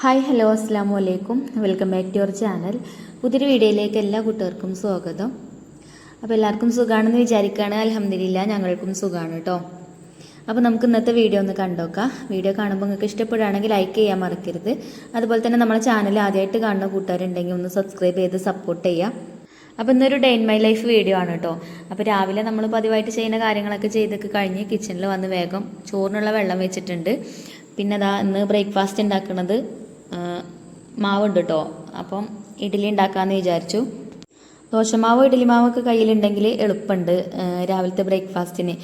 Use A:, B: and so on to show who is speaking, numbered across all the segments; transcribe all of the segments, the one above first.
A: Hi hello അസ്സാം വലൈക്കും welcome back to your channel പുതിയൊരു വീഡിയോയിലേക്ക് എല്ലാ കൂട്ടുകാർക്കും സ്വാഗതം. അപ്പോൾ എല്ലാവർക്കും സുഖമാണെന്ന് വിചാരിക്കുകയാണ് അലഹമ്മദില്ല ഞങ്ങൾക്കും സുഖമാണ് കേട്ടോ അപ്പോൾ നമുക്ക് ഇന്നത്തെ വീഡിയോ ഒന്ന് കണ്ടോക്കാം. വീഡിയോ കാണുമ്പോൾ നിങ്ങൾക്ക് ഇഷ്ടപ്പെടുകയാണെങ്കിൽ ലൈക്ക് ചെയ്യാൻ മറക്കരുത്. അതുപോലെ തന്നെ നമ്മുടെ ചാനൽ ആദ്യമായിട്ട് കാണുന്ന കൂട്ടുകാരുണ്ടെങ്കിൽ ഒന്ന് സബ്സ്ക്രൈബ് ചെയ്ത് സപ്പോർട്ട് ചെയ്യാം. അപ്പോൾ ഇന്നൊരു day in my life video ആണ് കേട്ടോ അപ്പോൾ രാവിലെ നമ്മൾ പതിവായിട്ട് ചെയ്യുന്ന കാര്യങ്ങളൊക്കെ ചെയ്തൊക്കെ കഴിഞ്ഞ് കിച്ചണിൽ വന്ന് വേഗം ചോറിനുള്ള വെള്ളം വെച്ചിട്ടുണ്ട്. പിന്നെ അതാ ഇന്ന് ബ്രേക്ക്ഫാസ്റ്റ് ഉണ്ടാക്കുന്നത് മാവുണ്ട് കേട്ടോ അപ്പം ഇഡ്ഡലി ഉണ്ടാക്കാമെന്ന് വിചാരിച്ചു. ദോശമാവ് ഇഡ്ഡലി മാവൊക്കെ കയ്യിലുണ്ടെങ്കിൽ എളുപ്പമുണ്ട് രാവിലത്തെ ബ്രേക്ക്ഫാസ്റ്റിന്.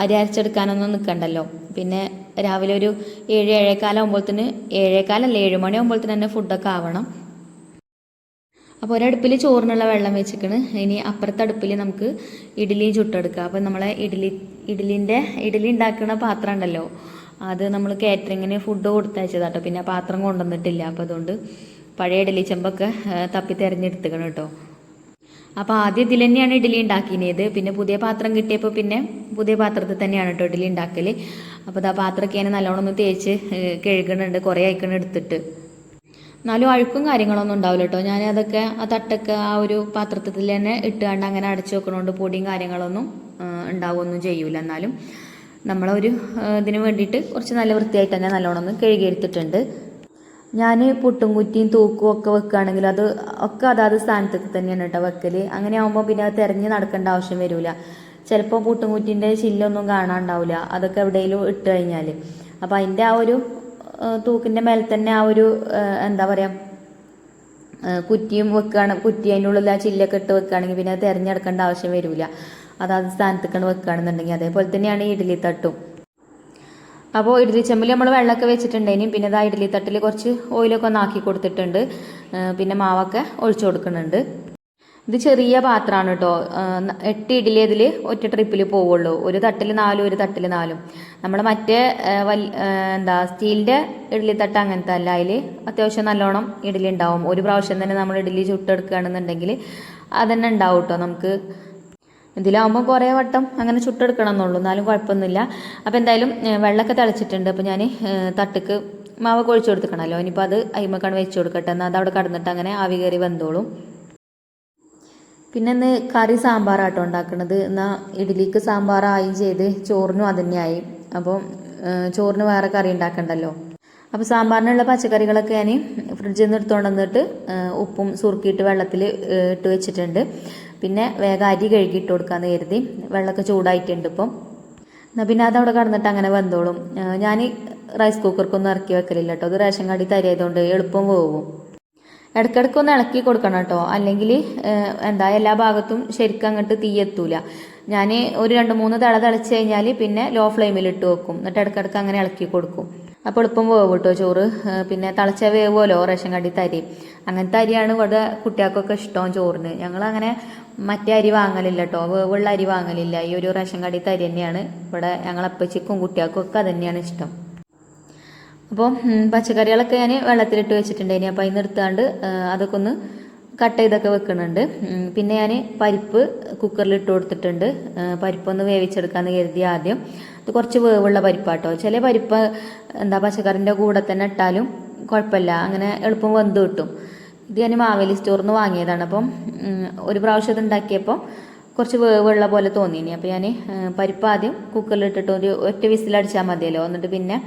A: അരി അരച്ചെടുക്കാനൊന്നും നിൽക്കണ്ടല്ലോ പിന്നെ രാവിലെ ഒരു ഏഴ് ഏഴേക്കാലാകുമ്പോഴത്തേന് ഏഴേക്കാലല്ല ഏഴ് മണിയാകുമ്പോഴത്തേന് തന്നെ ഫുഡൊക്കെ ആവണം. അപ്പോൾ ഒരടുപ്പിൽ ചോറിനുള്ള വെള്ളം വെച്ചിക്കണ്. ഇനി അപ്പുറത്തെ അടുപ്പിൽ നമുക്ക് ഇഡ്ഡലിയും ചുട്ടെടുക്കുക അപ്പോൾ നമ്മളെ ഇഡ്ഡലി ഇഡ്ഡലിന്റെ ഇഡ്ഡലി ഉണ്ടാക്കുന്ന പാത്രം ഉണ്ടല്ലോ. അത് നമ്മൾ കാറ്ററിങ്ങിന് ഫുഡ് കൊടുത്തയച്ചതാട്ടോ. പിന്നെ പാത്രം കൊണ്ടുവന്നിട്ടില്ല. അപ്പോൾ അതുകൊണ്ട് പഴയ ഇഡലി ചെമ്പൊക്കെ തപ്പി തിരഞ്ഞെടുത്തുക്കണം കേട്ടോ. അപ്പോൾ ആദ്യം ഇതിൽ തന്നെയാണ് ഇഡലി ഉണ്ടാക്കിയത് പിന്നെ പുതിയ പാത്രം കിട്ടിയപ്പോൾ പിന്നെ പുതിയ പാത്രത്തിൽ തന്നെയാണ് കേട്ടോ ഇഡലി ഉണ്ടാക്കൽ അപ്പോൾ ആ പാത്രമൊക്കെ ഞാൻ നല്ലോണം ഒന്ന് തേച്ച് കഴുകണുണ്ട്. കുറേ അയക്കണം എടുത്തിട്ട്. എന്നാലും അഴുക്കും കാര്യങ്ങളൊന്നും ഉണ്ടാവില്ല കേട്ടോ. ഞാൻ അതൊക്കെ ആ തട്ടൊക്കെ ആ ഒരു പാത്രത്തിൽ തന്നെ ഇട്ടുകൊണ്ട് അങ്ങനെ അടച്ചു വെക്കണോണ്ട് പൊടിയും കാര്യങ്ങളൊന്നും ഉണ്ടാവുകയൊന്നും ചെയ്യൂല എന്നാലും. നമ്മളൊരു ഇതിന് വേണ്ടിയിട്ട് കുറച്ച് നല്ല വൃത്തിയായിട്ട് തന്നെ നല്ലോണം ഒന്ന് കഴുകിയെടുത്തിട്ടുണ്ട്. ഞാൻ പുട്ടും കുറ്റിയും തൂക്കും ഒക്കെ വെക്കുകയാണെങ്കിൽ അത് ഒക്കെ അതാത് സ്ഥാനത്തൊക്കെ തന്നെയാണ് കേട്ടോ വെക്കൽ അങ്ങനെ ആകുമ്പോൾ പിന്നെ അത് തിരഞ്ഞ് നടക്കേണ്ട ആവശ്യം വരില്ല ചിലപ്പോൾ പുട്ടും കുറ്റിന്റെ ചില്ലൊന്നും കാണാണ്ടാവില്ല അതൊക്കെ എവിടെയെങ്കിലും ഇട്ട് കഴിഞ്ഞാൽ അപ്പോൾ അതിന്റെ ആ ഒരു തൂക്കിന്റെ മേലെ തന്നെ ആ ഒരു എന്താ പറയുക കുറ്റിയും വെക്കുകയാണ് കുറ്റി അതിന്റെ ഉള്ളിൽ ആ ചില്ലൊക്കെ ഇട്ട് വെക്കുകയാണെങ്കിൽ പിന്നെ അത് തിരഞ്ഞെടുക്കേണ്ട ആവശ്യം വരില്ല അതാത് സ്ഥാനത്തേക്കാണ് വെക്കുകയാണെന്നുണ്ടെങ്കിൽ അതേപോലെ തന്നെയാണ് ഈ ഇഡ്ഡലി തട്ടും. അപ്പോൾ ഇഡ്ഡലി ചെമ്പിൽ നമ്മൾ വെള്ളമൊക്കെ വെച്ചിട്ടുണ്ടേനി പിന്നെ ഇതാ ഇഡ്ഡലി തട്ടിൽ കുറച്ച് ഓയിലൊക്കെ ഒന്ന് ആക്കി കൊടുത്തിട്ടുണ്ട്. പിന്നെ മാവൊക്കെ ഒഴിച്ചു കൊടുക്കുന്നുണ്ട്. ഇത് ചെറിയ പാത്രമാണ് കേട്ടോ. എട്ട് ഇഡ്ഡലി ഇതിൽ ഒറ്റ ട്രിപ്പിൽ പോവുള്ളൂ. ഒരു തട്ടിൽ നാലും ഒരു തട്ടിൽ നാലും. നമ്മൾ മറ്റേ വൽ- എന്താ സ്റ്റീലിന്റെ ഇഡ്ഡലി തട്ട് അങ്ങനത്തെ അല്ല അതിൽ അത്യാവശ്യം നല്ലോണം ഇഡ്ഡലി ഉണ്ടാവും. ഒരു പ്രാവശ്യം തന്നെ നമ്മൾ ഇഡ്ഡലി ചുട്ടെടുക്കുകയാണെന്നുണ്ടെങ്കിൽ അതന്നെ ഉണ്ടാവും കേട്ടോ നമുക്ക്. ഇതിലാവുമ്പോൾ കുറേ വട്ടം അങ്ങനെ ചുട്ടെടുക്കണം എന്നുള്ളൂ എന്നാലും കുഴപ്പമൊന്നുമില്ല. അപ്പോൾ എന്തായാലും വെള്ളമൊക്കെ തിളച്ചിട്ടുണ്ട്. അപ്പോൾ ഞാൻ തട്ടുക്ക് മാവ് കൊഴിച്ചു കൊടുത്തിക്കണമല്ലോ ഇനിയിപ്പോൾ അത് അയിമക്കാണ് വെച്ച് കൊടുക്കട്ടെ. എന്നാൽ അത് അവിടെ കടന്നിട്ട് അങ്ങനെ ആവി കയറി വെന്തോളും പിന്നെ ഇന്ന് കറി സാമ്പാറാട്ടോ ഉണ്ടാക്കുന്നത് എന്നാൽ ഇഡ്ഡലിക്ക് സാമ്പാറായി ചെയ്ത് ചോറിനും അതന്നെയായി. അപ്പം ചോറിന് വേറെ കറി ഉണ്ടാക്കണ്ടല്ലോ. അപ്പോൾ സാമ്പാറിനുള്ള പച്ചക്കറികളൊക്കെ ഞാൻ ഫ്രിഡ്ജിൽ നിന്ന് എടുത്തുകൊണ്ട് വന്നിട്ട് ഉപ്പും സുറുക്കിയിട്ട് വെള്ളത്തിൽ ഇട്ട് വെച്ചിട്ടുണ്ട്. പിന്നെ വേഗം അരി കഴുകിയിട്ട് കൊടുക്കാമെന്ന് കരുതി. വെള്ളമൊക്കെ ചൂടായിട്ടുണ്ട് ഇപ്പം. എന്നാൽ പിന്നെ അതവിടെ കടന്നിട്ട് അങ്ങനെ വന്നോളും. ഞാൻ റൈസ് കുക്കർക്കൊന്നും ഇറക്കി വെക്കലില്ല കേട്ടോ അത് റേഷൻ കടി തരിയതുകൊണ്ട് എളുപ്പം പോകും. ഇടയ്ക്കിടയ്ക്ക് ഒന്ന് ഇളക്കി കൊടുക്കണം കേട്ടോ അല്ലെങ്കിൽ എന്താ എല്ലാ ഭാഗത്തും ശരിക്കും അങ്ങോട്ട് തീയെത്തൂല ഞാൻ ഒരു രണ്ട് മൂന്ന് തിള തിളച്ച് കഴിഞ്ഞാൽ പിന്നെ ലോ ഫ്ലെയിമിൽ ഇട്ട് വെക്കും. എന്നിട്ട് ഇടയ്ക്കിടയ്ക്ക് അങ്ങനെ ഇളക്കി കൊടുക്കും. അപ്പോൾ എളുപ്പം വേവ് കേട്ടോ ചോറ് പിന്നെ തിളച്ച വേവുമല്ലോ റേഷൻ കടി തരി. അങ്ങനത്തെ അരിയാണ് ഇവിടെ കുട്ടികൾക്കൊക്കെ ഇഷ്ടം ചോറിന്. ഞങ്ങൾ അങ്ങനെ മറ്റേ അരി വാങ്ങലില്ല കേട്ടോ വേവുള്ള അരി വാങ്ങലില്ല. ഈ ഒരു റേഷൻ കടി തരി തന്നെയാണ്. ഇവിടെ ഞങ്ങളപ്പച്ചിക്കും കുട്ടികൾക്കും ഒക്കെ അത് തന്നെയാണ് ഇഷ്ടം. അപ്പോൾ പച്ചക്കറികളൊക്കെ ഞാൻ വെള്ളത്തിലിട്ട് വെച്ചിട്ടുണ്ടായിരുന്നു അപ്പോൾ അതിന് എടുത്താണ്ട് അതൊക്കെ ഒന്ന് കട്ട് ചെയ്തൊക്കെ വെക്കുന്നുണ്ട്. പിന്നെ ഞാൻ പരിപ്പ് കുക്കറിൽ ഇട്ട് കൊടുത്തിട്ടുണ്ട്. പരിപ്പൊന്ന് വേവിച്ചെടുക്കാമെന്ന് കരുതി ആദ്യം. ഇത് കുറച്ച് വേവുള്ള പരിപ്പാട്ടോ. ചില പരിപ്പ് എന്താ പച്ചക്കറിന്റെ കൂടെ തന്നെ ഇട്ടാലും കുഴപ്പമില്ല അങ്ങനെ എളുപ്പം വെന്ത് കിട്ടും. ഇത് ഞാൻ മാവേലി സ്റ്റോറിൽ നിന്ന് വാങ്ങിയതാണ്. അപ്പം ഒരു പ്രാവശ്യം ഇത് ഉണ്ടാക്കിയപ്പോൾ കുറച്ച് വേവുള്ള പോലെ തോന്നിയിനി. അപ്പോൾ ഞാൻ പരിപ്പ് ആദ്യം കുക്കറിൽ ഇട്ടിട്ട് ഒരു ഒറ്റ വിസിലടിച്ചാൽ മതിയല്ലോ. എന്നിട്ട് പിന്നെ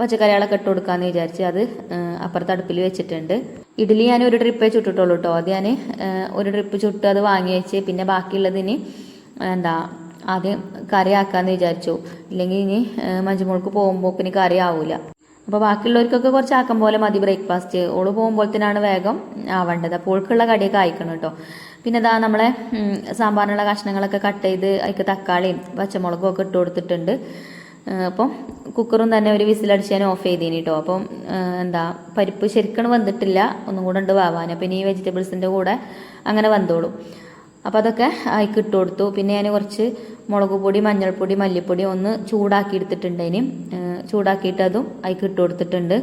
A: പച്ചക്കറികളൊക്കെ ഇട്ട് കൊടുക്കാമെന്ന് വിചാരിച്ച് അത് അപ്പുറത്ത് അടുപ്പിൽ വെച്ചിട്ടുണ്ട്. ഇഡ്ഡലി ഞാൻ ഒരു ട്രിപ്പേ ചുട്ടിട്ടുള്ളൂ കേട്ടോ അത് ഞാൻ ഒരു ട്രിപ്പ് ചുട്ട് അത് വാങ്ങി വെച്ച് പിന്നെ ബാക്കിയുള്ളതിന് എന്താ ആദ്യം കറിയാക്കാന്ന് വിചാരിച്ചു. ഇല്ലെങ്കിൽ ഇനി മഞ്ചുമോൾക്ക് പോകുമ്പോൾ പിന്നെ കറി ആവൂല അപ്പോൾ ബാക്കിയുള്ളവർക്കൊക്കെ കുറച്ച് ആക്കം പോലെ മതി ബ്രേക്ക്ഫാസ്റ്റ് ഓൾ പോകുമ്പോഴത്തേനാണ് വേഗം ആവേണ്ടത്. അപ്പോൾ ഓൾക്കുള്ള കടിയൊക്കെ ആയിക്കണം കേട്ടോ. പിന്നെ ഇതാ നമ്മളെ സാമ്പാറിനുള്ള കഷ്ണങ്ങളൊക്കെ കട്ട് ചെയ്ത് അതിക്ക് തക്കാളിയും പച്ചമുളകും ഒക്കെ ഇട്ട് കൊടുത്തിട്ടുണ്ട്. അപ്പം കുക്കറും തന്നെ ഒരു വിസിലടിച്ച് ഞാൻ ഓഫ് ചെയ്തേനി കേട്ടോ അപ്പം എന്താ പരിപ്പ് ശരിക്കും വന്നിട്ടില്ല. ഒന്നും കൂടെ ഉണ്ട് വാവാൻ അപ്പം ഇനി വെജിറ്റബിൾസിന്റെ കൂടെ അങ്ങനെ വന്നോളും. അപ്പോൾ അതൊക്കെ അതിക്ക് ഇട്ട് കൊടുത്തു. പിന്നെ ഞാൻ കുറച്ച് മുളക് പൊടി മഞ്ഞൾപ്പൊടി മല്ലിപ്പൊടി ഒന്ന് ചൂടാക്കി എടുത്തിട്ടുണ്ട് ഇനി ചൂടാക്കിയിട്ട് അതും അതിക്ക് ഇട്ട് കൊടുത്തിട്ടുണ്ട്.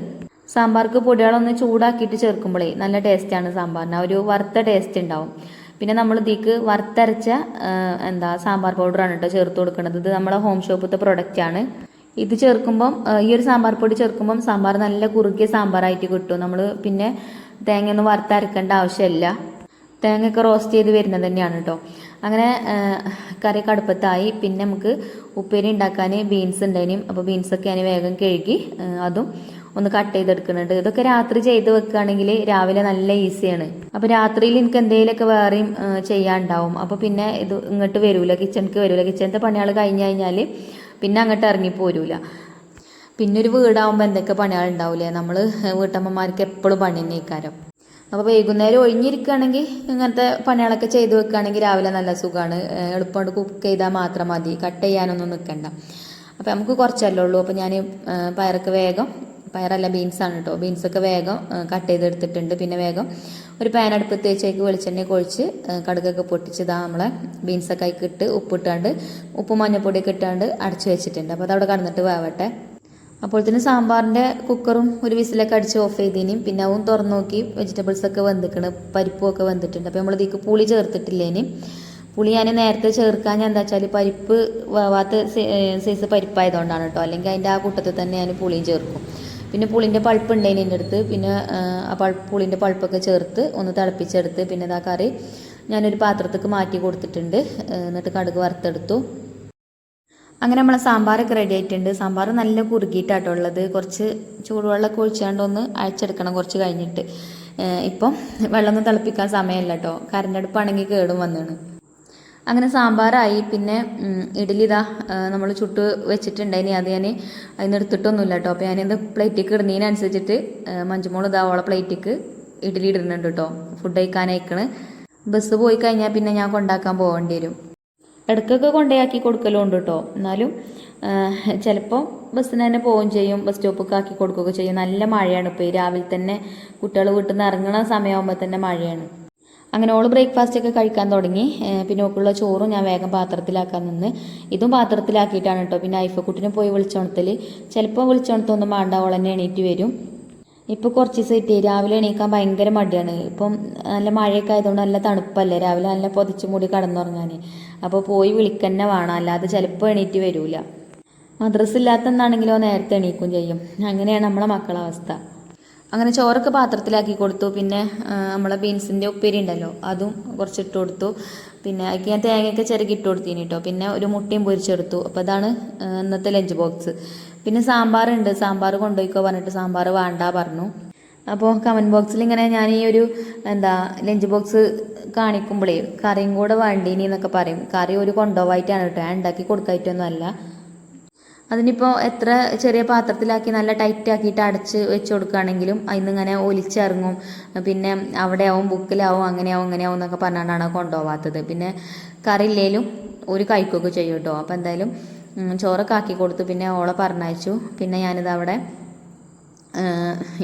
A: സാമ്പാർക്ക് പൊടികളൊന്ന് ചൂടാക്കിയിട്ട് ചേർക്കുമ്പോഴേ നല്ല ടേസ്റ്റാണ് സാമ്പാറിന്. ഒരു വറുത്ത ടേസ്റ്റ് ഉണ്ടാവും. പിന്നെ നമ്മൾ ഇതിക്ക് വറുത്തരച്ച എന്താ സാമ്പാർ പൗഡറാണ് കേട്ടോ ചേർത്ത് കൊടുക്കുന്നത് ഇത് നമ്മളെ ഹോം ഷോപ്പത്തെ പ്രൊഡക്റ്റാണ് ഇത് ചേർക്കുമ്പം ഈ ഒരു സാമ്പാർ പൊടി ചേർക്കുമ്പം സാമ്പാർ നല്ല കുറുകിയ സാമ്പാറായിട്ട് കിട്ടും. നമ്മൾ പിന്നെ തേങ്ങ ഒന്ന് വറുത്തരക്കേണ്ട ആവശ്യമില്ല. തേങ്ങയൊക്കെ റോസ്റ്റ് ചെയ്ത് വരുന്നത് തന്നെയാണ് കേട്ടോ. അങ്ങനെ കറി കടുപ്പത്തായി പിന്നെ നമുക്ക് ഉപ്പേരി ഉണ്ടാക്കാൻ ബീൻസ് ഉണ്ടായിനും അപ്പോൾ ബീൻസൊക്കെ ഞാൻ വേഗം കഴുകി അതും ഒന്ന് കട്ട് ചെയ്തെടുക്കുന്നുണ്ട്. ഇതൊക്കെ രാത്രി ചെയ്ത് വെക്കുകയാണെങ്കിൽ രാവിലെ നല്ല ഈസിയാണ് അപ്പോൾ രാത്രിയിൽ എനിക്ക് എന്തെങ്കിലുമൊക്കെ വേറെയും ചെയ്യാനുണ്ടാവും. അപ്പോൾ പിന്നെ ഇത് ഇങ്ങോട്ട് വരൂല കിച്ചണിക്ക് വരൂല. കിച്ചണത്തെ പണികൾ കഴിഞ്ഞ് കഴിഞ്ഞാൽ പിന്നെ അങ്ങോട്ട് ഇറങ്ങി പോരൂല. പിന്നെ ഒരു വീടാവുമ്പോൾ എന്തൊക്കെ പണികൾ ഉണ്ടാവില്ലേ നമ്മൾ വീട്ടമ്മമാർക്ക് എപ്പോഴും പണി തന്നെ ഇക്കാരം അപ്പോൾ വൈകുന്നേരം ഒഴിഞ്ഞിരിക്കുകയാണെങ്കിൽ ഇങ്ങനത്തെ പണികളൊക്കെ ചെയ്ത് വെക്കുകയാണെങ്കിൽ രാവിലെ നല്ല സുഖമാണ്. എളുപ്പമുണ്ട് കുക്ക് ചെയ്താൽ മാത്രം മതി. കട്ട് ചെയ്യാനൊന്നും നിൽക്കണ്ട. അപ്പോൾ നമുക്ക് കുറച്ചല്ലേ ഉള്ളൂ. അപ്പോൾ ഞാൻ പയറൊക്കെ വേഗം പയറല്ല ബീൻസാണ് കേട്ടോ ബീൻസൊക്കെ വേഗം കട്ട് ചെയ്തെടുത്തിട്ടുണ്ട്. പിന്നെ വേഗം ഒരു പാൻ അടുപ്പത്ത് വെച്ചേക്ക് വെളിച്ചെണ്ണ കൊഴിച്ച് കടുകൊക്കെ പൊട്ടിച്ചതാ നമ്മളെ ബീൻസൊക്കെ ഇട്ട് ഉപ്പിട്ടാണ്ട് ഉപ്പ് മഞ്ഞപ്പൊടിയൊക്കെ ഇട്ടാണ്ട് അടച്ചു വെച്ചിട്ടുണ്ട്. അപ്പോൾ അതവിടെ കടന്നിട്ട് വേവട്ടെ. അപ്പോഴത്തേന് സാമ്പാറിന്റെ കുക്കറും ഒരു വിസിലൊക്കെ അടിച്ച് ഓഫ് ചെയ്തേനും. പിന്നെ അവൻ തുറന്നു നോക്കി വെജിറ്റബിൾസ് ഒക്കെ വെന്തിക്കണ് പരിപ്പും ഒക്കെ വന്നിട്ടുണ്ട് അപ്പോൾ നമ്മൾ ഇതിക്ക് പുളി ചേർത്തിട്ടില്ലേനും. പുളി ഞാൻ നേരത്തെ ചേർക്കാൻ ഞാൻ എന്താ വെച്ചാൽ പരിപ്പ് വേവാത്ത സൈസ് പരിപ്പായതുകൊണ്ടാണ് കേട്ടോ അല്ലെങ്കിൽ അതിന്റെ ആ കൂട്ടത്തിൽ തന്നെ ഞാൻ പുളിയും ചേർക്കും. പിന്നെ പുളിന്റെ പൾപ്പ് ഉണ്ടായിന് എന്റെ അടുത്ത്. പിന്നെ ആ, പൾപ്പ് പുളിന്റെ പൾപ്പൊക്കെ ചേർത്ത് ഒന്ന് തിളപ്പിച്ചെടുത്ത് പിന്നെ ഇതാ കറി ഞാനൊരു പാത്രത്തേക്ക് മാറ്റി കൊടുത്തിട്ടുണ്ട്. എന്നിട്ട് കടുക് വറുത്തെടുത്തു. അങ്ങനെ നമ്മളെ സാമ്പാറൊക്കെ റെഡി ആയിട്ടുണ്ട്. സാമ്പാർ നല്ല കുറുകിയിട്ടാട്ടോ ഉള്ളത്. കുറച്ച് ചൂടുവെള്ളമൊക്കെ ഒഴിച്ചാണ്ട് ഒന്ന് അയച്ചെടുക്കണം കുറച്ച് കഴിഞ്ഞിട്ട്. ഇപ്പം വെള്ളമൊന്നും തിളപ്പിക്കാൻ സമയമല്ല കേട്ടോ കറണ്ട് അടുപ്പാണെങ്കിൽ കേടും വന്നാണ്. അങ്ങനെ സാമ്പാറായി. പിന്നെ ഇഡലി ഇതാ നമ്മൾ ചുട്ട് വെച്ചിട്ടുണ്ടായിനി അത് ഞാൻ അതിന് എടുത്തിട്ടൊന്നുമില്ല കേട്ടോ അപ്പോൾ ഞാനിത് പ്ലേറ്റിക്ക് ഇടുന്നതിനനുസരിച്ചിട്ട് മഞ്ചുമോൾ ഇതാ ഓളെ പ്ലേറ്റിക്ക് ഇഡ്ഡലി ഇടുന്നുണ്ട് കേട്ടോ. ഫുഡ് കഴിക്കാനയക്കണ്. ബസ് പോയി കഴിഞ്ഞാൽ പിന്നെ ഞാൻ കൊണ്ടാക്കാൻ പോകേണ്ടി വരും. ഇടയ്ക്കൊക്കെ കൊടുക്കലും ഉണ്ട് കേട്ടോ എന്നാലും ചിലപ്പോൾ ബസ്സിന് തന്നെ പോവുകയും ചെയ്യും. ബസ് സ്റ്റോപ്പൊക്കെ ആക്കി കൊടുക്കുകയൊക്കെ ചെയ്യും. നല്ല മഴയാണ് ഇപ്പോൾ ഈ രാവിലെ തന്നെ കുട്ടികൾ വീട്ടിൽ നിന്ന് ഇറങ്ങുന്ന സമയമാകുമ്പോൾ തന്നെ മഴയാണ്. അങ്ങനെ ഓൾ ബ്രേക്ക്ഫാസ്റ്റ് ഒക്കെ കഴിക്കാൻ തുടങ്ങി. പിന്നെ ഓക്കുള്ള ചോറും ഞാൻ വേഗം പാത്രത്തിലാക്കാൻ നിന്ന്. ഇതും പാത്രത്തിലാക്കിയിട്ടാണ് കേട്ടോ പിന്നെ ഐഫക്കുട്ടിനെ പോയി വിളിച്ചോണത്തിൽ ചിലപ്പോൾ വിളിച്ചോണത്തൊന്നും വേണ്ട ഓൾ തന്നെ എണീറ്റ് വരും. ഇപ്പോൾ കുറച്ച് ദിവസമായിട്ട് രാവിലെ എണീക്കാൻ ഭയങ്കര മടിയാണ്. ഇപ്പം നല്ല മഴയൊക്കെ ആയതുകൊണ്ട് നല്ല തണുപ്പല്ലേ? രാവിലെ നല്ല പൊതിച്ചു മൂടി കടന്നുറങ്ങാൻ അപ്പോൾ പോയി വിളിക്കന്നെ വേണം. അല്ലാതെ ചിലപ്പോൾ എണീറ്റ് വരൂല. മദ്രസ് ഇല്ലാത്തെന്നാണെങ്കിലോ നേരത്തെ എണീക്കും ചെയ്യും. അങ്ങനെയാണ് നമ്മളെ മക്കളെ അവസ്ഥ അങ്ങനെ ചോറൊക്കെ പാത്രത്തിലാക്കി കൊടുത്തു. പിന്നെ നമ്മളെ ബീൻസിന്റെ ഉപ്പേരി ഉണ്ടല്ലോ അതും കുറച്ച് ഇട്ട് കൊടുത്തു. പിന്നെ അതിക്ക് ഞാൻ തേങ്ങയൊക്കെ ചിരകി ഇട്ട് കൊടുത്തിന് കേട്ടോ പിന്നെ ഒരു മുട്ടയും പൊരിച്ചെടുത്തു. അപ്പോൾ അതാണ് ഇന്നത്തെ ലഞ്ച് ബോക്സ്. പിന്നെ സാമ്പാറുണ്ട്. സാമ്പാർ കൊണ്ടുപോയിക്കോ പറഞ്ഞിട്ട് സാമ്പാർ വേണ്ട പറഞ്ഞു. അപ്പോൾ കമന്റ് ബോക്സിൽ ഇങ്ങനെ ഞാൻ ഈ ഒരു എന്താ ലഞ്ച് ബോക്സ് കാണിക്കുമ്പോഴേ കറിയും കൂടെ വേണ്ടീനി എന്നൊക്കെ പറയും. കറി ഒരു കൊണ്ടുപോവായിട്ടാണ് കേട്ടോ. ഞാൻ ഉണ്ടാക്കി കൊടുക്കായിട്ടൊന്നും അല്ല. അതിനിപ്പോൾ എത്ര ചെറിയ പാത്രത്തിലാക്കി നല്ല ടൈറ്റ് ആക്കിയിട്ട് അടച്ച് വെച്ച് കൊടുക്കുകയാണെങ്കിലും അതിൽ ഇങ്ങനെ ഒലിച്ചിറങ്ങും. പിന്നെ അവിടെ ആവും ബുക്കിലാവും അങ്ങനെയാവും അങ്ങനെയാവും എന്നൊക്കെ പറഞ്ഞാണ് കൊണ്ടുപോകാത്തത് പിന്നെ കറി ഇല്ലേലും ഒരു കഴിക്കുകയൊക്കെ ചെയ്യും കേട്ടോ. അപ്പോൾ എന്തായാലും ചോറൊക്കെ ആക്കി കൊടുത്തു. പിന്നെ ഓളെ പറഞ്ഞയച്ചു. പിന്നെ ഞാനിത് അവിടെ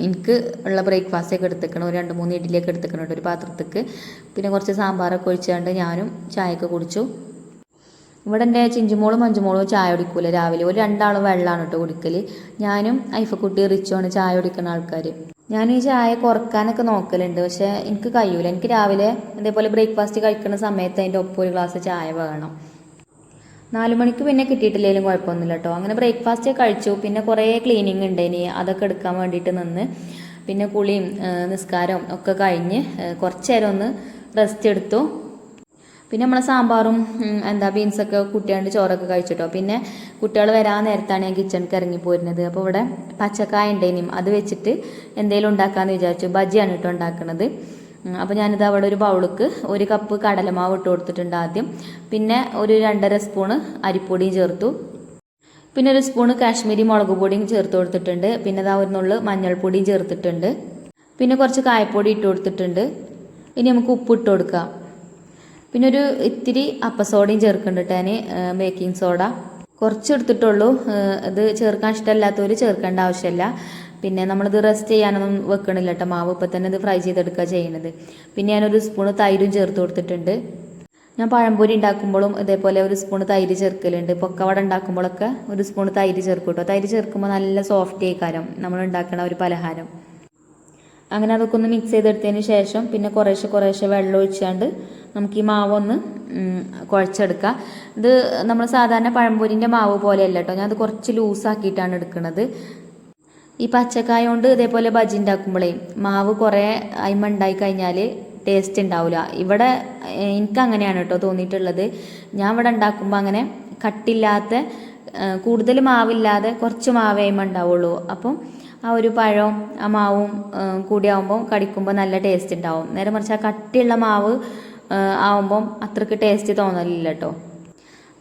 A: എനിക്ക് ഉള്ള ബ്രേക്ക്ഫാസ്റ്റ് ഒക്കെ എടുത്തേക്കണം ഒരു രണ്ട് മൂന്ന് ഇഡ്ഡലിയൊക്കെ എടുത്തേക്കണം ഒരു പാത്രത്തേക്ക്. പിന്നെ കുറച്ച് സാമ്പാറൊക്കെ ഒഴിച്ചുകൊണ്ട് ഞാനും ചായയൊക്കെ കുടിച്ചു. ഇവിടെ എന്റെ ചിഞ്ചുമോളും മഞ്ചുമോളും ചായ കുടിക്കൂല രാവിലെ. ഒരു രണ്ടാളും വെള്ളമാണ് കേട്ടോ കുടിക്കൽ ഞാനും ഐഫക്കുട്ടി റിച്ചുമാണ് ചായ കുടിക്കുന്ന ആൾക്കാർ ഞാൻ ഈ ചായ കുറക്കാനൊക്കെ നോക്കലുണ്ട് പക്ഷേ എനിക്ക് കഴിയൂല. എനിക്ക് രാവിലെ ഇതേപോലെ ബ്രേക്ക്ഫാസ്റ്റ് കഴിക്കുന്ന സമയത്ത് അതിന്റെ ഒപ്പം ഒരു ഗ്ലാസ് ചായ വേണം. നാലു മണിക്ക് പിന്നെ കിട്ടിയിട്ടില്ലെങ്കിലും കുഴപ്പമൊന്നുമില്ല കേട്ടോ. അങ്ങനെ ബ്രേക്ക്ഫാസ്റ്റ് കഴിച്ചു. പിന്നെ കുറേ ക്ലീനിങ് ഉണ്ട് ഇനി. അതൊക്കെ എടുക്കാൻ വേണ്ടിയിട്ട് നിന്ന്. പിന്നെ കുളിയും നിസ്കാരവും ഒക്കെ കഴിഞ്ഞ് കുറച്ച് നേരം ഒന്ന് റെസ്റ്റ് എടുത്തു. പിന്നെ നമ്മളെ സാമ്പാറും എന്താ ബീൻസൊക്കെ കുട്ടിയാണ്ട് ചോറൊക്കെ കഴിച്ചിട്ടോ പിന്നെ കുട്ടികൾ വരാൻ നേരത്താണ് ഞാൻ കിച്ചണിക്ക് ഇറങ്ങി പോരുന്നത്. അപ്പോൾ ഇവിടെ പച്ചക്കായ ഉണ്ടേനും അത് വെച്ചിട്ട് എന്തെങ്കിലും ഉണ്ടാക്കാമെന്ന് വിചാരിച്ചു. ബജിയാണ് കേട്ടോ ഉണ്ടാക്കുന്നത് അപ്പോൾ ഞാനിത് അവിടെ ഒരു ബൗളിക്ക് ഒരു കപ്പ് കടലമാവ് ഇട്ട് കൊടുത്തിട്ടുണ്ട് ആദ്യം. പിന്നെ ഒരു രണ്ടര സ്പൂണ് അരിപ്പൊടിയും ചേർത്തു. പിന്നെ ഒരു സ്പൂണ് കാശ്മീരി മുളക് പൊടിയും ചേർത്ത് കൊടുത്തിട്ടുണ്ട്. പിന്നെ അതാ ഒരു നുള്ളു മഞ്ഞൾപ്പൊടിയും ചേർത്തിട്ടുണ്ട്. പിന്നെ കുറച്ച് കായപ്പൊടി ഇട്ട് കൊടുത്തിട്ടുണ്ട്. ഇനി നമുക്ക് ഉപ്പ് ഇട്ട് കൊടുക്കാം. പിന്നെ ഒരു ഇത്തിരി അപ്പസോഡയും ചേർക്കുന്നുണ്ട് ഞാൻ ബേക്കിംഗ് സോഡ കുറച്ച് എടുത്തിട്ടുള്ളൂ. ഇത് ചേർക്കാൻ ഇഷ്ടമല്ലാത്തവർ ചേർക്കേണ്ട ആവശ്യമില്ല. പിന്നെ നമ്മളിത് റെസ്റ്റ് ചെയ്യാനൊന്നും വെക്കണില്ല കേട്ടോ മാവ് ഇപ്പം തന്നെ ഇത് ഫ്രൈ ചെയ്തെടുക്കുക ചെയ്യണത്. പിന്നെ ഞാനൊരു സ്പൂണ് തൈരും ചേർത്ത് കൊടുത്തിട്ടുണ്ട്. ഞാൻ പഴംപൊരി ഉണ്ടാക്കുമ്പോഴും ഇതേപോലെ ഒരു സ്പൂൺ തൈര് ചേർക്കലുണ്ട്. പൊക്കവട ഉണ്ടാക്കുമ്പോഴൊക്കെ ഒരു സ്പൂൺ തൈര് ചേർക്കും കേട്ടോ തൈര് ചേർക്കുമ്പോൾ നല്ല സോഫ്റ്റ് ആയിക്കാരം നമ്മൾ ഉണ്ടാക്കുന്ന ഒരു പലഹാരം. അങ്ങനെ അതൊക്കെ ഒന്ന് മിക്സ് ചെയ്തെടുത്തതിന് ശേഷം പിന്നെ കുറേശ്ശെ കുറേശ്ശെ വെള്ളം ഒഴിച്ചാണ്ട് നമുക്ക് ഈ മാവൊന്ന് കുഴച്ചെടുക്കുക ഇത് നമ്മൾ സാധാരണ പഴംപൊരിന്റെ മാവ് പോലെയല്ല കേട്ടോ ഞാൻ അത് കുറച്ച് ലൂസാക്കിയിട്ടാണ് എടുക്കുന്നത് ഈ പച്ചക്കായ കൊണ്ട് ഇതേപോലെ ബജി ഉണ്ടാക്കുമ്പോഴേ മാവ് കുറേ അയിമ ഉണ്ടായി കഴിഞ്ഞാൽ ടേസ്റ്റ് ഉണ്ടാവില്ല ഇവിടെ എനിക്ക് അങ്ങനെയാണ് കേട്ടോ തോന്നിയിട്ടുള്ളത് ഞാൻ ഇവിടെ ഉണ്ടാക്കുമ്പോൾ അങ്ങനെ കട്ടില്ലാത്ത കൂടുതൽ മാവില്ലാതെ കുറച്ച് മാവേ അയിമ ഉണ്ടാവുള്ളൂ അപ്പം ആ ഒരു പഴവും ആ മാവും കൂടി കൂടിയാവുമ്പോൾ കടിക്കുമ്പോൾ നല്ല ടേസ്റ്റ് ഉണ്ടാവും നേരെ മറിച്ച് ആ കട്ടിയുള്ള മാവ് ആവുമ്പം അത്രയ്ക്ക് ടേസ്റ്റ് തോന്നലില്ല കേട്ടോ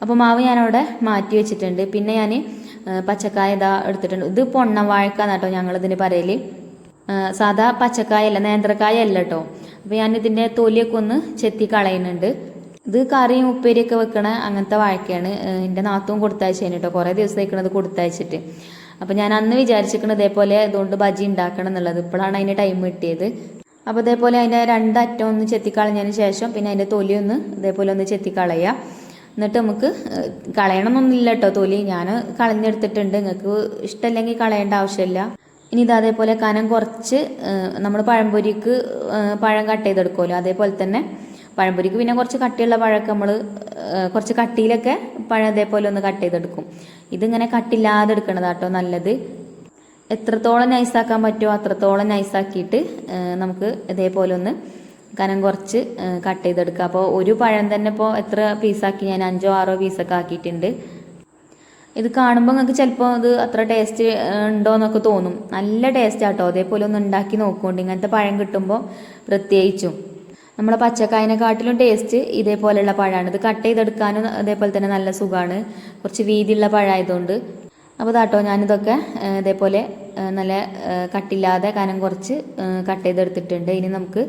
A: അപ്പോൾ മാവ് ഞാനവിടെ മാറ്റി വെച്ചിട്ടുണ്ട്. പിന്നെ ഞാൻ പച്ചക്കായ ഇതാ എടുത്തിട്ടുണ്ട്. ഇത് പൊണ്ണ വാഴക്കാന്ന് കേട്ടോ ഞങ്ങളിതിന് പറയൽ ആ, സാധാ പച്ചക്കായല്ല നേന്ത്രക്കായ അല്ല കേട്ടോ. അപ്പോൾ ഞാൻ ഇതിന്റെ തൊലിയൊക്കെ ഒന്ന് ചെത്തി കളയുന്നുണ്ട്. ഇത് കറിയും ഉപ്പേരിയൊക്കെ വെക്കണ അങ്ങനത്തെ വാഴക്കയാണ് എന്റെ നാത്തും കൊടുത്തയച്ചതിന് കേട്ടോ. കുറേ ദിവസം വെക്കണത് കൊടുത്തയച്ചിട്ട്. അപ്പോൾ ഞാൻ അന്ന് വിചാരിച്ചിരിക്കണത് ഇതേപോലെ ഇതുകൊണ്ട് ബജി ഉണ്ടാക്കണം എന്നുള്ളത്. ഇപ്പോഴാണ് അതിന് ടൈം കിട്ടിയത്. അപ്പോൾ ഇതേപോലെ അതിന്റെ രണ്ടറ്റം ഒന്ന് ചെത്തിക്കളഞ്ഞതിന് ശേഷം പിന്നെ അതിന്റെ തൊലിയൊന്ന് ഇതേപോലെ ഒന്ന് ചെത്തിക്കളയുക എന്നിട്ട് നമുക്ക് കളയണമെന്നൊന്നുമില്ല കേട്ടോ തൊലി. ഞാൻ കളഞ്ഞെടുത്തിട്ടുണ്ട്. നിങ്ങൾക്ക് ഇഷ്ടമല്ലെങ്കിൽ കളയേണ്ട ആവശ്യമില്ല. ഇനി ഇത് അതേപോലെ കനം കുറച്ച് നമ്മൾ പഴംപൊരിക്ക് പഴം കട്ട് ചെയ്തെടുക്കുമല്ലോ. അതേപോലെ തന്നെ പഴംപൊരിക്ക് പിന്നെ കുറച്ച് കട്ടിയുള്ള പഴമൊക്കെ നമ്മൾ കുറച്ച് കട്ടിയിലൊക്കെ പഴം അതേപോലെ ഒന്ന് കട്ട് ചെയ്തെടുക്കും. ഇതിങ്ങനെ കട്ടില്ലാതെ എടുക്കണതാട്ടോ നല്ലത്. എത്രത്തോളം നൈസാക്കാൻ പറ്റുമോ അത്രത്തോളം നൈസാക്കിയിട്ട് നമുക്ക് ഇതേപോലെ ഒന്ന് കനം കുറച്ച് കട്ട് ചെയ്തെടുക്കുക. അപ്പോൾ ഒരു പഴം തന്നെ ഇപ്പോൾ എത്ര പീസാക്കി ഞാൻ അഞ്ചോ ആറോ പീസൊക്കെ ആക്കിയിട്ടുണ്ട്. ഇത് കാണുമ്പോൾ നിങ്ങൾക്ക് ചിലപ്പോൾ ഇത് അത്ര ടേസ്റ്റ് ഉണ്ടോ എന്നൊക്കെ തോന്നും. നല്ല ടേസ്റ്റ് ആട്ടോ. അതേപോലെ ഒന്ന് ഉണ്ടാക്കി നോക്കുകൊണ്ട് ഇങ്ങനത്തെ പഴം കിട്ടുമ്പോൾ പ്രത്യേകിച്ചും. നമ്മളെ പച്ചക്കായനെക്കാട്ടിലും ടേസ്റ്റ് ഇതേപോലെയുള്ള പഴമാണ് ഇത് കട്ട് ചെയ്തെടുക്കാനും അതേപോലെ തന്നെ നല്ല സുഖമാണ് കുറച്ച് വീതിയുള്ള പഴമായതുകൊണ്ട് അപ്പോൾ ഇതാട്ടോ ഞാനിതൊക്കെ ഇതേപോലെ നല്ല കട്ടില്ലാതെ കനം കുറച്ച് കട്ട് ചെയ്തെടുത്തിട്ടുണ്ട്. ഇനി നമുക്ക്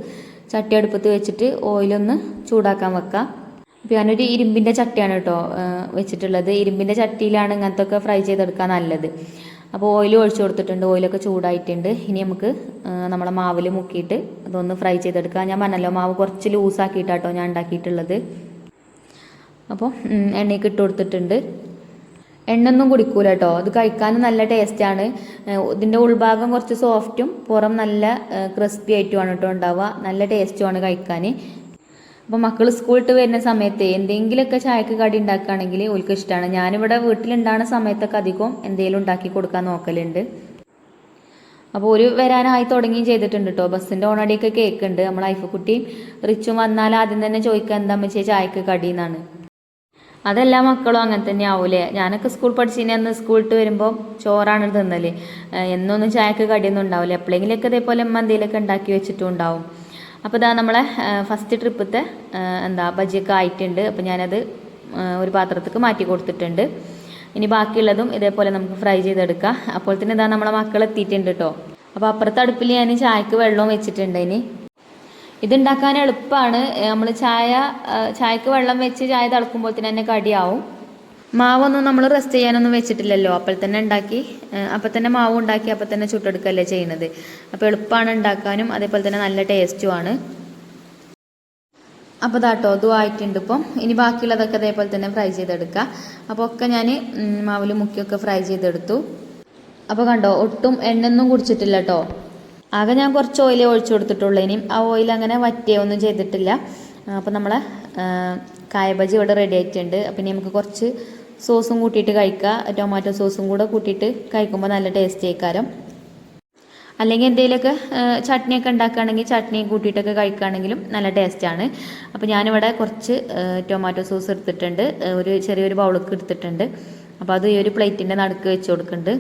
A: ചട്ടി അടുപ്പത്ത് വെച്ചിട്ട് ഓയിലൊന്ന് ചൂടാക്കാൻ വെക്കാം. അപ്പോൾ ഞാനൊരു ഇരുമ്പിന്റെ ചട്ടിയാണ് കേട്ടോ വെച്ചിട്ടുള്ളത്. ഇരുമ്പിന്റെ ചട്ടിയിലാണ് ഇങ്ങനത്തെ ഒക്കെ ഫ്രൈ ചെയ്തെടുക്കാൻ നല്ലത്. അപ്പോൾ ഓയിൽ ഒഴിച്ചു കൊടുത്തിട്ടുണ്ട്. ഓയിലൊക്കെ ചൂടായിട്ടുണ്ട്. ഇനി നമുക്ക് നമ്മളെ മാവിൽ മുക്കിയിട്ട് അതൊന്ന് ഫ്രൈ ചെയ്തെടുക്കാം. ഞാൻ പറഞ്ഞല്ലോ മാവ് കുറച്ച് ലൂസാക്കിയിട്ടാട്ടോ ഞാൻ ഉണ്ടാക്കിയിട്ടുള്ളത്. അപ്പോൾ എണ്ണയ്ക്ക് ഇട്ട് കൊടുത്തിട്ടുണ്ട്. എണ്ണൊന്നും കുടിക്കൂല കേട്ടോ അത് കഴിക്കാൻ നല്ല ടേസ്റ്റാണ് ഇതിന്റെ ഉൾഭാഗം കുറച്ച് സോഫ്റ്റും പുറം നല്ല ക്രിസ്പി ആയിട്ടുമാണ് കേട്ടോ ഉണ്ടാവുക. നല്ല ടേസ്റ്റുമാണ് കഴിക്കാൻ. അപ്പോൾ മക്കൾ സ്കൂളിട്ട് വരുന്ന സമയത്ത് എന്തെങ്കിലുമൊക്കെ ചായക്ക് കടി ഉണ്ടാക്കുകയാണെങ്കിൽ ഓൾക്ക് ഇഷ്ടമാണ് ഞാനിവിടെ വീട്ടിലുണ്ടാകുന്ന സമയത്തൊക്കെ അധികം എന്തെങ്കിലും ഉണ്ടാക്കി കൊടുക്കാൻ നോക്കലുണ്ട്. അപ്പോൾ ഒരു വരാനായി തുടങ്ങി ചെയ്തിട്ടുണ്ട് കേട്ടോ ബസ്സിന്റെ ഓണടിയൊക്കെ കേൾക്കുന്നുണ്ട്. നമ്മൾ ഐഫക്കുട്ടി റിച്ചും വന്നാൽ ആദ്യം തന്നെ ചോദിക്കുക എന്താ വെച്ചാൽ ചായക്ക് കടി? എന്നാണ്. അതെല്ലാ മക്കളും അങ്ങനെ തന്നെ ആവൂലേ? ഞാനൊക്കെ സ്കൂൾ പഠിച്ചിന് അന്ന് സ്കൂളിട്ട് വരുമ്പോൾ ചോറാണ് തിന്നൽ. എന്നൊന്നും ചായക്ക് കടിയൊന്നും ഉണ്ടാവില്ല എപ്പോഴെങ്കിലൊക്കെ ഇതേപോലെ അമ്മ എന്തെങ്കിലുമൊക്കെ ഉണ്ടാക്കി വെച്ചിട്ടും ഉണ്ടാവും. അപ്പോൾ ഇതാ നമ്മളെ ഫസ്റ്റ് ട്രിപ്പത്തെ എന്താ ബജിയൊക്കെ ആയിട്ടുണ്ട്. അപ്പോൾ ഞാനത് ഒരു പാത്രത്തേക്ക് മാറ്റി കൊടുത്തിട്ടുണ്ട്. ഇനി ബാക്കിയുള്ളതും ഇതേപോലെ നമുക്ക് ഫ്രൈ ചെയ്തെടുക്കാം. അപ്പോൾ തന്നെ ഇതാ നമ്മളെ മക്കൾ എത്തിയിട്ടുണ്ട് കേട്ടോ അപ്പോൾ അപ്പുറത്തെ അടുപ്പിൽ ഞാൻ ചായക്ക് വെള്ളവും വെച്ചിട്ടുണ്ട് ഇനി. ഇതുണ്ടാക്കാൻ എളുപ്പമാണ് നമ്മൾ ചായ ചായക്ക് വെള്ളം വെച്ച് ചായ തിളക്കുമ്പോൾ തന്നെ കടിയാവും. മാവൊന്നും നമ്മൾ റെസ്റ്റ് ചെയ്യാനൊന്നും വെച്ചിട്ടില്ലല്ലോ. അപ്പോൾ തന്നെ ഉണ്ടാക്കി അപ്പം തന്നെ മാവ് ഉണ്ടാക്കി അപ്പോൾ തന്നെ ചുട്ടെടുക്കല്ലേ ചെയ്യുന്നത് അപ്പോൾ എളുപ്പമാണ് ഉണ്ടാക്കാനും അതേപോലെ തന്നെ നല്ല ടേസ്റ്റുമാണ് അപ്പോൾ ഇതാട്ടോ അതും ആയിട്ടുണ്ട് ഇപ്പം. ഇനി ബാക്കിയുള്ളതൊക്കെ അതേപോലെ തന്നെ ഫ്രൈ ചെയ്തെടുക്കുക അപ്പോൾ ഒക്കെ ഞാൻ മാവിൽ മുക്കിയൊക്കെ ഫ്രൈ ചെയ്തെടുത്തു. അപ്പോൾ കണ്ടോ ഒട്ടും എണ്ണയൊന്നും കുടിച്ചിട്ടില്ല കേട്ടോ ആകെ ഞാൻ കുറച്ച് ഓയിൽ ഒഴിച്ചു കൊടുത്തിട്ടുള്ളൂ. ഇനിയും ആ ഓയിൽ അങ്ങനെ വറ്റിയൊന്നും ചെയ്തിട്ടില്ല. അപ്പോൾ നമ്മളെ കായബജി ഇവിടെ റെഡി ആയിട്ടുണ്ട്. അപ്പം ഇനി നമുക്ക് കുറച്ച് സോസും കൂട്ടിയിട്ട് കഴിക്കുക ടൊമാറ്റോ സോസും കൂടെ കൂട്ടിയിട്ട് കഴിക്കുമ്പോൾ നല്ല ടേസ്റ്റ് ആയിക്കാരം. അല്ലെങ്കിൽ എന്തെങ്കിലുമൊക്കെ ചട്നിയൊക്കെ ഉണ്ടാക്കുകയാണെങ്കിൽ ചട്നി കൂട്ടിയിട്ടൊക്കെ കഴിക്കുകയാണെങ്കിലും നല്ല ടേസ്റ്റാണ് അപ്പോൾ ഞാനിവിടെ കുറച്ച് ടൊമാറ്റോ സോസ് എടുത്തിട്ടുണ്ട്. ഒരു ചെറിയൊരു ബൗളൊക്കെ എടുത്തിട്ടുണ്ട്. അപ്പോൾ അത് ഈ ഒരു പ്ലേറ്റിന്റെ നടുക്ക് വെച്ച് കൊടുക്കുന്നുണ്ട്.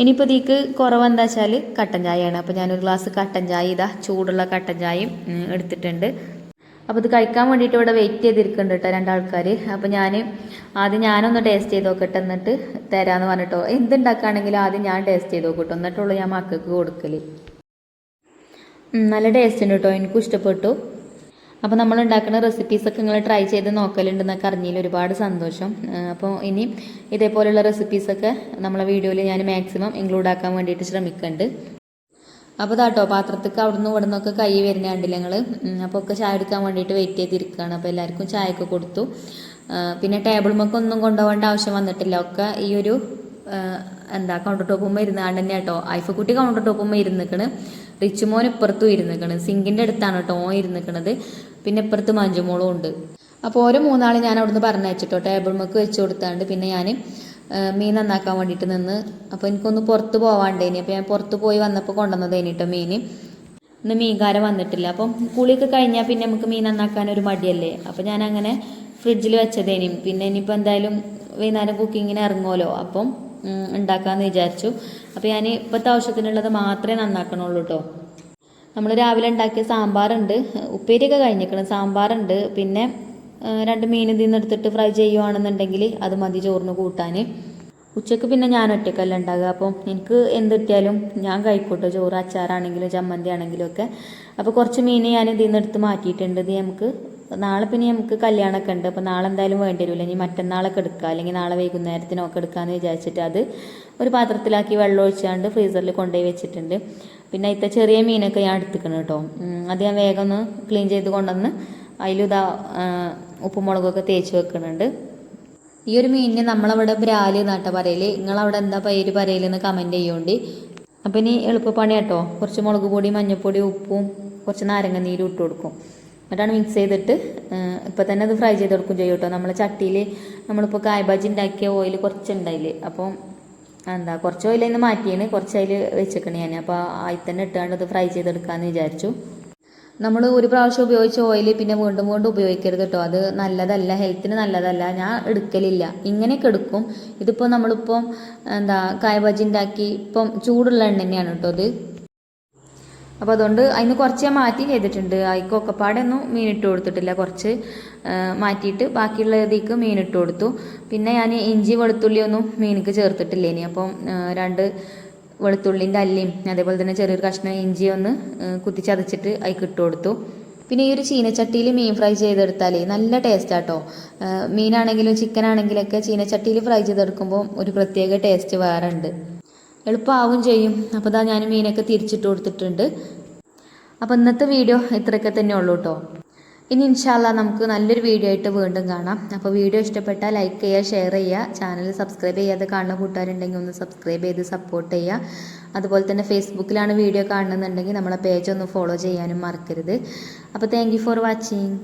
A: ഇനിയിപ്പോൾ ഇതിക്ക് കുറവ് എന്താ വെച്ചാൽ കട്ടൻ ചായയാണ്. അപ്പോൾ ഞാനൊരു ഗ്ലാസ് കട്ടൻ ചായ ഇതാ ചൂടുള്ള കട്ടൻ ചായയും എടുത്തിട്ടുണ്ട്. അപ്പോൾ ഇത് കഴിക്കാൻ വേണ്ടിയിട്ട് ഇവിടെ വെയിറ്റ് ചെയ്തിരിക്കുന്നുണ്ട് കേട്ടോ രണ്ടാൾക്കാർ അപ്പോൾ ഞാൻ ആദ്യം ഞാനൊന്ന് ടേസ്റ്റ് ചെയ്ത് നോക്കട്ടെ എന്നിട്ട് തരാമെന്ന് പറഞ്ഞിട്ടോ. എന്തുണ്ടാക്കുകയാണെങ്കിലും ആദ്യം ഞാൻ ടേസ്റ്റ് ചെയ്ത് നോക്കട്ടോ എന്നിട്ടുള്ളൂ ഞാൻ മക്കൾക്ക് കൊടുക്കൽ നല്ല ടേസ്റ്റ് ഉണ്ട് കേട്ടോ. എനിക്കും ഇഷ്ടപ്പെട്ടു. അപ്പോൾ നമ്മൾ ഉണ്ടാക്കുന്ന റെസിപ്പീസൊക്കെ നിങ്ങൾ ട്രൈ ചെയ്ത് നോക്കലുണ്ടെന്നൊക്കെ അറിഞ്ഞതിൽ ഒരുപാട് സന്തോഷം. അപ്പോൾ ഇനി ഇതേപോലെയുള്ള റെസിപ്പീസൊക്കെ നമ്മളെ വീഡിയോയിൽ ഞാൻ മാക്സിമം ഇൻക്ലൂഡ് ആക്കാൻ വേണ്ടിയിട്ട് ശ്രമിക്കുന്നുണ്ട് അപ്പോൾ ഇതാട്ടോ പാത്രത്തേക്ക് നിന്ന് ഇവിടെ നിന്നൊക്കെ കൈ വരുന്ന ഞങ്ങൾ അപ്പോൾ ഒക്കെ ചായ എടുക്കാൻ വേണ്ടിയിട്ട് വെയിറ്റ് ചെയ്തിരിക്കുകയാണ്. അപ്പോൾ എല്ലാവർക്കും ചായയൊക്കെ കൊടുത്തു. പിന്നെ ടേബിൾ മൊക്കെ ഒന്നും കൊണ്ടുപോകേണ്ട ആവശ്യം വന്നിട്ടില്ല. ഒക്കെ ഈ ഒരു എന്താ കൗണ്ടർ ടോപ്പുമ്പോൾ ഇരുന്നാണ്ട് തന്നെ കേട്ടോ. ഐഫക്കുട്ടി കൗണ്ടർ ടോപ്പുമ്പോൾ ഇരുന്നിക്കണ്. റിച്ചുമോൻ ഇപ്പുറത്തും ഇരുന്നിക്കണ്. സിങ്കിന്റെ അടുത്താണ് കേട്ടോ ഓൻ ഇരുന്നിക്കണത്. പിന്നെ ഇപ്പുറത്ത് മഞ്ജുമോളും ഉണ്ട്. അപ്പോൾ ഓരോ മൂന്നാൾ ഞാൻ അവിടുന്ന് പറഞ്ഞയച്ചിട്ടോ ടേബിൾ മക്ക് വെച്ച് കൊടുത്താണ്ട് പിന്നെ ഞാൻ മീൻ നന്നാക്കാൻ വേണ്ടിയിട്ട് നിന്ന്. അപ്പോൾ എനിക്കൊന്ന് പുറത്ത് പോവാണ്ടേനി. അപ്പോൾ ഞാൻ പുറത്ത് പോയി വന്നപ്പോൾ കൊണ്ടുവന്നതേനി കേട്ടോ മീൻ ഇന്ന് മീൻകാരൻ വന്നിട്ടില്ല. അപ്പം കുളിയൊക്കെ കഴിഞ്ഞാൽ പിന്നെ നമുക്ക് മീൻ നന്നാക്കാൻ ഒരു മടിയല്ലേ? അപ്പോൾ ഞാൻ അങ്ങനെ ഫ്രിഡ്ജിൽ വെച്ചതേനി. പിന്നെ ഇനിയിപ്പോൾ എന്തായാലും വൈകുന്നേരം കുക്കിങ്ങിന് ഇറങ്ങുമല്ലോ അപ്പം ഉണ്ടാക്കാമെന്ന് വിചാരിച്ചു. അപ്പോൾ ഞാൻ ഇപ്പോഴത്തെ ആവശ്യത്തിനുള്ളത് മാത്രമേ നന്നാക്കണുള്ളൂ കേട്ടോ നമ്മൾ രാവിലെ ഉണ്ടാക്കിയ സാമ്പാറുണ്ട്. ഉപ്പേരിയൊക്കെ കഴിഞ്ഞിരിക്കണം സാമ്പാറുണ്ട്. പിന്നെ രണ്ട് മീൻ എടുത്തിട്ട് ഫ്രൈ ചെയ്യുവാണെന്നുണ്ടെങ്കിൽ അത് മതി ചോറിന് കൂട്ടാൻ ഉച്ചയ്ക്ക് പിന്നെ ഞാൻ ഒറ്റക്കല്ല ഉണ്ടാകുക അപ്പം എനിക്ക് എന്ത് കിട്ടിയാലും ഞാൻ കഴിക്കോട്ടെ. ചോറ് അച്ചാറാണെങ്കിലും ചമ്മന്തി ആണെങ്കിലും ഒക്കെ. അപ്പോൾ കുറച്ച് മീൻ ഞാൻ ഇതിൽ നിന്ന് എടുത്ത് മാറ്റിയിട്ടുണ്ട്. ഇത് നമുക്ക് നാളെ പിന്നെ നമുക്ക് കല്യാണമൊക്കെ ഉണ്ട്. അപ്പോൾ നാളെ എന്തായാലും വേണ്ടി വരില്ല ഇനി മറ്റന്നാളൊക്കെ എടുക്കുക അല്ലെങ്കിൽ നാളെ വൈകുന്നേരത്തിനൊക്കെ എടുക്കാമെന്ന് വിചാരിച്ചിട്ട് അത് ഒരു പാത്രത്തിലാക്കി വെള്ളം ഒഴിച്ചാണ്ട് ഫ്രീസറിൽ കൊണ്ടുപോയി വെച്ചിട്ടുണ്ട്. പിന്നെ ഇത്ത ചെറിയ മീനൊക്കെ ഞാൻ എടുത്തിക്കണം കേട്ടോ. അത് ഞാൻ വേഗം ഒന്ന് ക്ലീൻ ചെയ്ത് കൊണ്ടുവന്ന് അതിലിതാ ഉപ്പുമുളകൊക്കെ തേച്ച് വെക്കുന്നുണ്ട് ഈ ഒരു മീനിന് നമ്മളവിടെ ബ്രാൽ എന്നാട്ട പറയൽ. നിങ്ങളവിടെ എന്താ പേര് പറയലെന്ന് കമന്റ് ചെയ്യുകൊണ്ട് അപ്പം ഇനി എളുപ്പപ്പണി കേട്ടോ കുറച്ച് മുളക് പൊടി മഞ്ഞൾപ്പൊടി ഉപ്പും കുറച്ച് നാരങ്ങ നീരും ഇട്ട് കൊടുക്കും. എന്നിട്ടാണ് മിക്സ് ചെയ്തിട്ട് ഇപ്പം തന്നെ അത് ഫ്രൈ ചെയ്ത് കൊടുക്കും ചെയ്യും കേട്ടോ നമ്മൾ ചട്ടിയിൽ നമ്മളിപ്പോൾ കായ്ബാജി ഉണ്ടാക്കിയ ഓയിൽ കുറച്ചുണ്ടായില്ലേ? അപ്പം എന്താ കുറച്ച് ഓയിൽ അതിന് മാറ്റിയാണ് കുറച്ച് അതിൽ വെച്ചേക്കണേ ഞാൻ അപ്പോൾ അതിൽ തന്നെ ഇട്ടാണ്ട് അത് ഫ്രൈ ചെയ്തെടുക്കാമെന്ന് വിചാരിച്ചു. നമ്മൾ ഒരു പ്രാവശ്യം ഉപയോഗിച്ച ഓയിൽ പിന്നെ വീണ്ടും വീണ്ടും ഉപയോഗിക്കരുത് കേട്ടോ അത് നല്ലതല്ല ഹെൽത്തിന് നല്ലതല്ല. ഞാൻ എടുക്കലില്ല. ഇങ്ങനെയൊക്കെ എടുക്കും. ഇതിപ്പോൾ നമ്മളിപ്പം എന്താ കായബജി ഉണ്ടാക്കി ഇപ്പം ചൂടുള്ള എണ്ണ തന്നെയാണ് കേട്ടോ ഇത്. അപ്പോൾ അതുകൊണ്ട് അതിന് കുറച്ച് ഞാൻ മാറ്റി ചെയ്തിട്ടുണ്ട്. അതിക്ക് ഒക്കെപ്പാടൊന്നും മീനിട്ട് കൊടുത്തിട്ടില്ല. കുറച്ച് മാറ്റിയിട്ട് മാറ്റിയിട്ട് ബാക്കിയുള്ളതിലേക്ക് മീനിട്ട് കൊടുത്തു. പിന്നെ ഞാൻ ഇഞ്ചി വെളുത്തുള്ളി ഒന്നും മീനിക്ക് ചേർത്തിട്ടില്ല ഇനി. അപ്പം രണ്ട് വെളുത്തുള്ളിന്റെ അല്ലിയും അതേപോലെ തന്നെ ചെറിയൊരു കഷ്ണം ഇഞ്ചി ഒന്ന് കുത്തിച്ചതച്ചിട്ട് അതിക്ക് ഇട്ട് കൊടുത്തു. പിന്നെ ഈ ഒരു ചീനച്ചട്ടിയിൽ മീൻ ഫ്രൈ ചെയ്തെടുത്താലേ നല്ല ടേസ്റ്റ് ആട്ടോ മീനാണെങ്കിലും ചിക്കൻ ആണെങ്കിലൊക്കെ ചീനച്ചട്ടിയിൽ ഫ്രൈ ചെയ്തെടുക്കുമ്പോൾ ഒരു പ്രത്യേക ടേസ്റ്റ് വേറെ ഉണ്ട് എളുപ്പമാവും ചെയ്യും. അപ്പോൾ ഇതാ ഞാൻ മീനൊക്കെ തിരിച്ചിട്ട് കൊടുത്തിട്ടുണ്ട്. അപ്പോൾ ഇന്നത്തെ വീഡിയോ ഇത്രയൊക്കെ തന്നെ ഉള്ളൂ കേട്ടോ ഇനി ഇൻഷാല്ല നമുക്ക് നല്ലൊരു വീഡിയോ ആയിട്ട് വീണ്ടും കാണാം. അപ്പോൾ വീഡിയോ ഇഷ്ടപ്പെട്ടാൽ ലൈക്ക് ചെയ്യുക ഷെയർ ചെയ്യുക. ചാനൽ സബ്സ്ക്രൈബ് ചെയ്യാതെ കാണുന്ന കൂട്ടുകാരുണ്ടെങ്കിൽ ഒന്ന് സബ്സ്ക്രൈബ് ചെയ്ത് സപ്പോർട്ട് ചെയ്യുക. അതുപോലെ തന്നെ ഫേസ്ബുക്കിലാണ് വീഡിയോ കാണുന്നുണ്ടെങ്കിൽ നമ്മളെ പേജ് ഒന്ന് ഫോളോ ചെയ്യാനും മറക്കരുത്. അപ്പോൾ താങ്ക് ഫോർ വാച്ചിങ്